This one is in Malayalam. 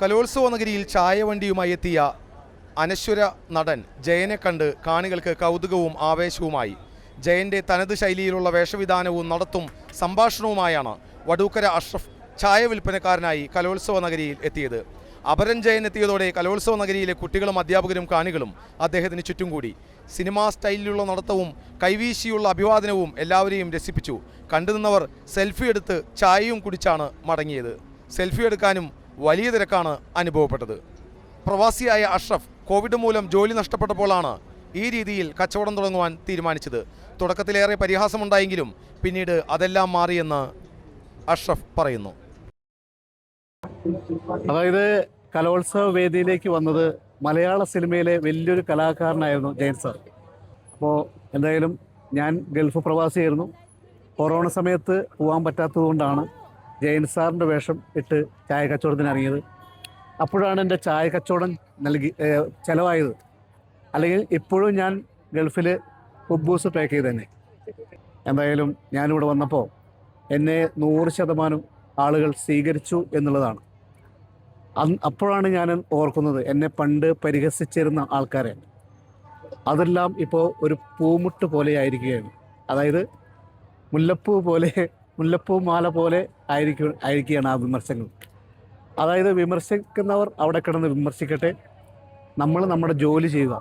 കലോത്സവ നഗരിയിൽ ചായവണ്ടിയുമായി എത്തിയ അനശ്വര നടൻ ജയനെ കണ്ട് കാണികൾക്ക് കൗതുകവും ആവേശവുമായി. ജയന്റെ തനത് ശൈലിയിലുള്ള വേഷവിധാനവും നടത്തും സംഭാഷണവുമായാണ് വടൂക്കര അഷ്റഫ് ചായ വിൽപ്പനക്കാരനായി കലോത്സവ നഗരിയിൽ എത്തിയത്. അപരൻ ജയൻ എത്തിയതോടെ കലോത്സവ നഗരിയിലെ കുട്ടികളും അധ്യാപകരും കാണികളും അദ്ദേഹത്തിന് ചുറ്റും കൂടി സിനിമാ സ്റ്റൈലിലുള്ള നടത്തവും കൈവീശിയുള്ള അഭിവാദനവും എല്ലാവരെയും രസിപ്പിച്ചു. കണ്ടുനിന്നവർ സെൽഫി എടുത്ത് ചായയും കുടിച്ചാണ് മടങ്ങിയത്. സെൽഫി എടുക്കാനും വലിയ തിരക്കാണ് അനുഭവപ്പെട്ടത്. പ്രവാസിയായ അഷ്റഫ് കോവിഡ് മൂലം ജോലി നഷ്ടപ്പെട്ടപ്പോഴാണ് ഈ രീതിയിൽ കച്ചവടം തുടങ്ങുവാൻ തീരുമാനിച്ചത്. തുടക്കത്തിലേറെ പരിഹാസമുണ്ടായെങ്കിലും പിന്നീട് അതെല്ലാം മാറിയെന്ന് അഷ്റഫ് പറയുന്നു. അതായത് കലോത്സവ വേദിയിലേക്ക് വന്നത് മലയാള സിനിമയിലെ വലിയൊരു കലാകാരനായിരുന്നു ജയൻ സാർ. അപ്പോൾ എന്തായാലും ഞാൻ ഗൾഫ് പ്രവാസിയായിരുന്നു. കൊറോണ സമയത്ത് പോകാൻ പറ്റാത്തത് കൊണ്ടാണ് ജയൻ സാറിന്റെ വേഷം ഇട്ട് ചായ കച്ചവടത്തിന് ഇറങ്ങിയത്. അപ്പോഴാണ് എന്റെ ചായ കച്ചവടം നൽകി ചിലവായത്. അല്ലെങ്കിൽ ഇപ്പോഴും ഞാൻ ഗൾഫിൽ കുബൂസ് പാക്ക് ചെയ്ത് തന്നെ. എന്തായാലും ഞാനിവിടെ വന്നപ്പോൾ എന്നെ നൂറ് ശതമാനം ആളുകൾ സ്വീകരിച്ചു എന്നുള്ളതാണ്. അപ്പോഴാണ് ഞാൻ ഓർക്കുന്നത് എന്നെ പണ്ട് പരിഹസിച്ചിരുന്ന ആൾക്കാരെ. അതെല്ലാം ഇപ്പോൾ ഒരു പൂമുട്ട് പോലെ ആയിരിക്കുകയാണ് അതായത് മുല്ലപ്പൂ പോലെ മുല്ലപ്പൂ മാല പോലെ ആയിരിക്കും ആയിരിക്കുകയാണ് ആ വിമർശങ്ങൾ അതായത് വിമർശിക്കുന്നവർ അവിടെ കിടന്ന് വിമർശിക്കട്ടെ. നമ്മൾ നമ്മുടെ ജോലി ചെയ്യുക.